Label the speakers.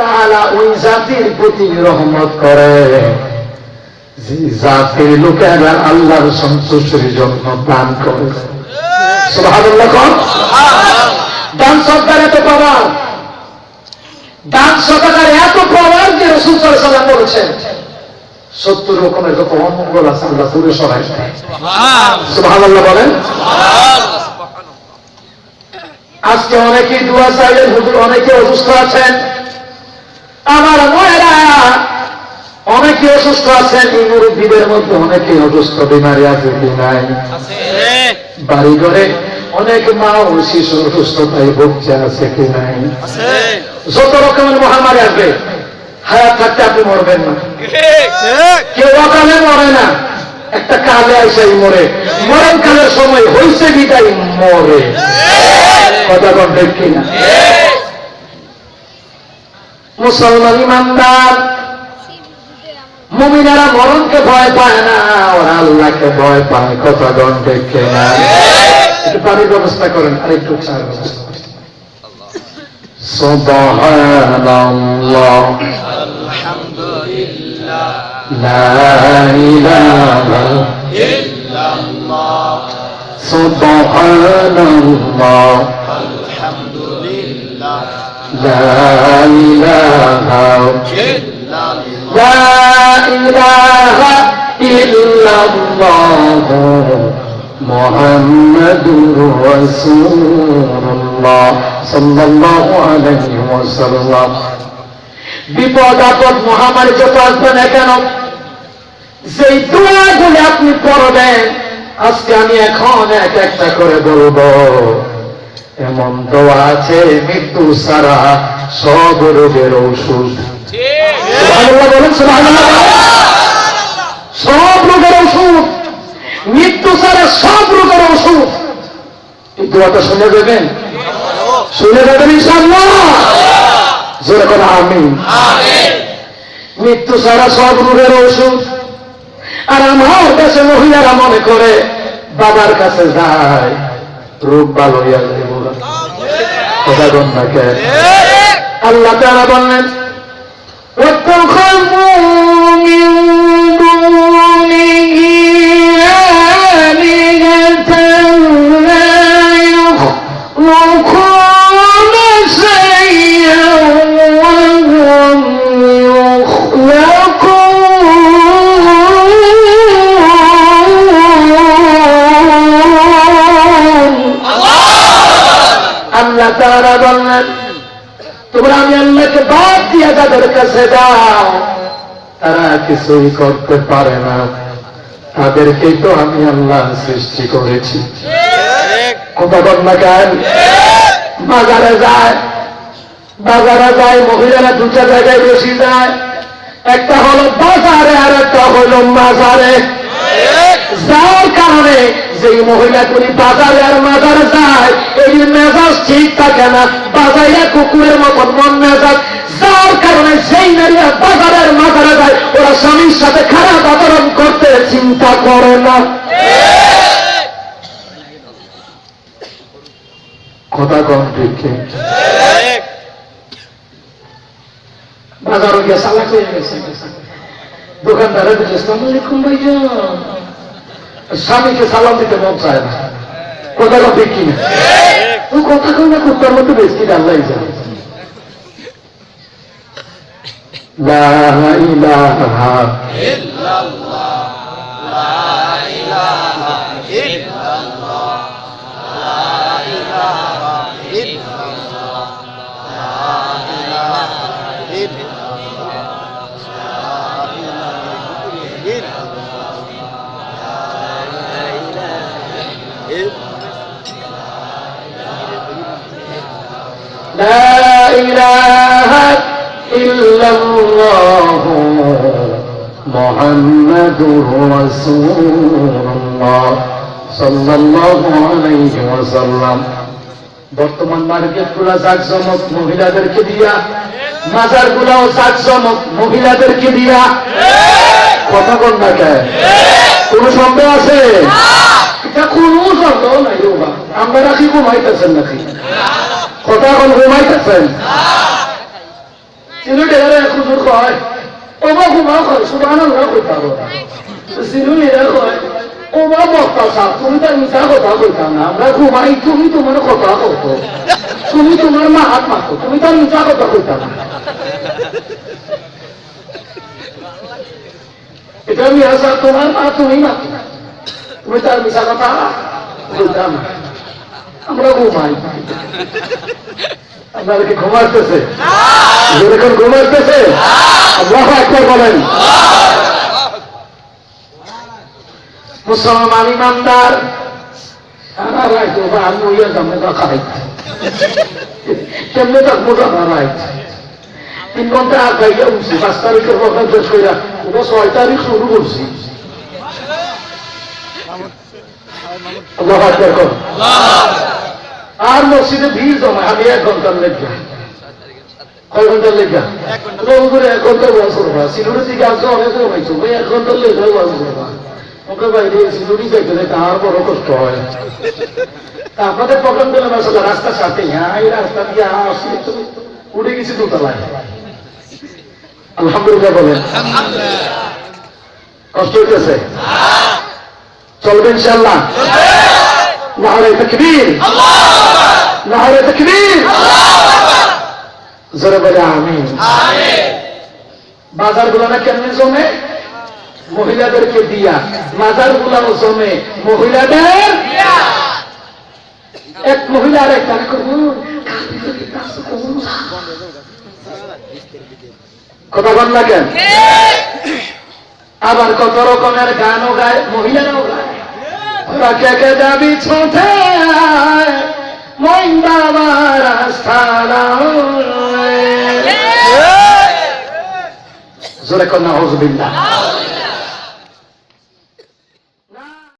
Speaker 1: তাআলা ওই জাতির প্রতি রহমত করে। যে জাতির লোকেরা আল্লাহর সন্তুষ্টির জন্য দান করে। দান সরকার এত পাওয়ার। দান সরকার এত পাওয়ার যে রসুল সাল্লাম বলেছেন সত্তর রকমের যত অমঙ্গল আছে আল্লাহ দূরে সরাই সুবহানাল্লাহ। বলেন। আজকে অনেকেই দোয়া চাইলেন হুজুর অনেকে অসুস্থ আছেন। আমার ময়েরা। অনেকে অসুস্থ আছেন এই মুরব্বীদের মধ্যে অনেকে অসুস্থ বিমারি আছে কি নাই? বাড়ি ঘরে অনেক মা ও শিশু অসুস্থতায় ভুগছে আছে কি নাই? যত রকমের মহামারী আসবে হায়াত থাকতে আপনি মরবেন না। কেউ অকালে মরে না। একটা কালে আইসাই মরে। মরণ কালের সময় হইছে বিদায় মরে। কথা ঠিক কিনা? মুসলমান ইমানদার মুমিনারা মরণকে ভয় পায় না ওরা আল্লাহকে ভয় পায় কথা কন ঠিক কিনা একটু পানির ব্যবস্থা করেন আর একটু চার ব্যবস্থা করেন সুবহানাল্লাহ لا إله إلا الله سبحان الله বিপদ আপদ মহামারী যত আসবে না কেন, সেই দোয়াগুলি আপনি পড়বেন। আজকে আমি এখন এক একটা করে বলব। এমন দোয়া আছে মৃত্যু ছাড়া সব রোগের ঔষধ সব রোগের ওষুধ, মৃত্যু ছাড়া সব রোগের ওষুধ। এই দোয়াটা শুনে দেবেন? শুনে দেবেন জোরে আমি মৃত্যু ছাড়া সব রোগের ওষুধ। আর আমার কাছে মহিলারা মনে করে, বাবার কাছে যায়, রোগ ভালো হইয়া وبدن مكان الله تعالى بلن واتخذوا من دونه آلهة لا يخلقون شيئا وهم يخلقون. الله আল্লাহ তারা বললেন, তোমরা আমি আল্লাহকে বাদ দিয়ে তাদের কাছে দাও তারা কিছুই করতে পারে না। তাদেরকেই তো আমি আল্লাহ সৃষ্টি করেছি। কথা বল কেন? বাজারে যায় বাজারে যায়, মহিলারা দুটা জায়গায় বসে যায়। একটা হলো বাজারে আর একটা হলো মাজারে। যার কারণে যে মহিলাগুলি বাজারে আর মাজারে যায়, এই মেজাজ ঠিক থাকে না, বাজাইয়া কুকুরের মতন মন মেজাজ। যার কারণে সেই নারীরা বাজারের মাজারে যায়, ওরা স্বামীর সাথে খারাপ আচরণ করতে চিন্তা করে না। কথা কম ঠিক বাজারে গেছে। দোকানদারে ভাইজান। স্বামীকে সালাম দিতে মন চায় না। কথা কথা কি তুই কথা কই না, কুত্তার মতো বেশি আল্লাহ জানে লা ইলাহা لا إله إلا الله محمد رسول الله صلى الله عليه وسلم বর্তমান মার্কেট গুলা জাকজমক মহিলাদেরকে দিয়া মাজার গুলাও জাকজমক মহিলাদেরকে দিয়া কথা বল না কে কোন সন্দেহ আছে এটা কোন সন্দেহ নাই বাবা আমরা নাকি ঘুমাইতেছেন নাকি কথা এখন ঘুমাইতেছেন সিলেটে এরা খুজুর কয় ওমা ঘুমা কয় সুবাহ কই পাবো সিলুনি এরা কয় ওমা বক্তা সাহ তুমি তার মিশা কথা কইতা না, আমরা ঘুমাই, তুমি তোমার কথা কত তুমি তোমার মা হাত মাতো, তুমি তার মিশা কথা কইতা না। এটা আসা তোমার মা, তুমি মাতো তুমি তার মিশা কথা কইতা আমরা ঘুমাই। আপনারা কি ঘুমাইতেছে যেরকম ঘুমাইতেছে আল্লাহ একবার বলেন। মুসলমান ইমানদার। সারা রাত ওরা আমি কেমনে তাক মোটা হারাই তিন ঘণ্টা উঠছি, পাঁচ তারিখের প্রোগ্রাম শেষ ছয় তারিখ শুরু করছি। আল্লাহ একবার আর মসজিদে ভিড় জমা আমি এক ঘণ্টার লেগে। কয় ঘণ্টার লেগে? করে এক ঘণ্টার বয়স করবা। সিলুড়ি থেকে আসলে অনেক জমাইছো ভাই এক ঘণ্টার লেগে বয়স করবা। ওকে বাইরে সিলুড়ি যাইতে যাইতে আর বড় কষ্ট হয়। আপনাদের প্রোগ্রাম দিলাম আসলে রাস্তার সাথে। হ্যাঁ এই রাস্তা দিয়ে আসি উঠে গেছি দোতলায়। আলহামদুলিল্লাহ বলেন। কষ্ট হইতেছে? চলবে ইনশাল্লাহ নাহলে তকবীর। নাহলে তকবীর। জোরে বলে আমিন। বাজার গুলানা কেমনে জমে? মহিলাদেরকে দিয়া। মাজার গুলানো জমে। মহিলাদের এক মহিলা আর এক তারে করব কথা বল না কেন? আবার কত রকমের গানও গায়, মহিলারাও গায়। কে কে যাবি ছোটে মই বাবার আস্থানা জোরে কন্যা হজবিল্লা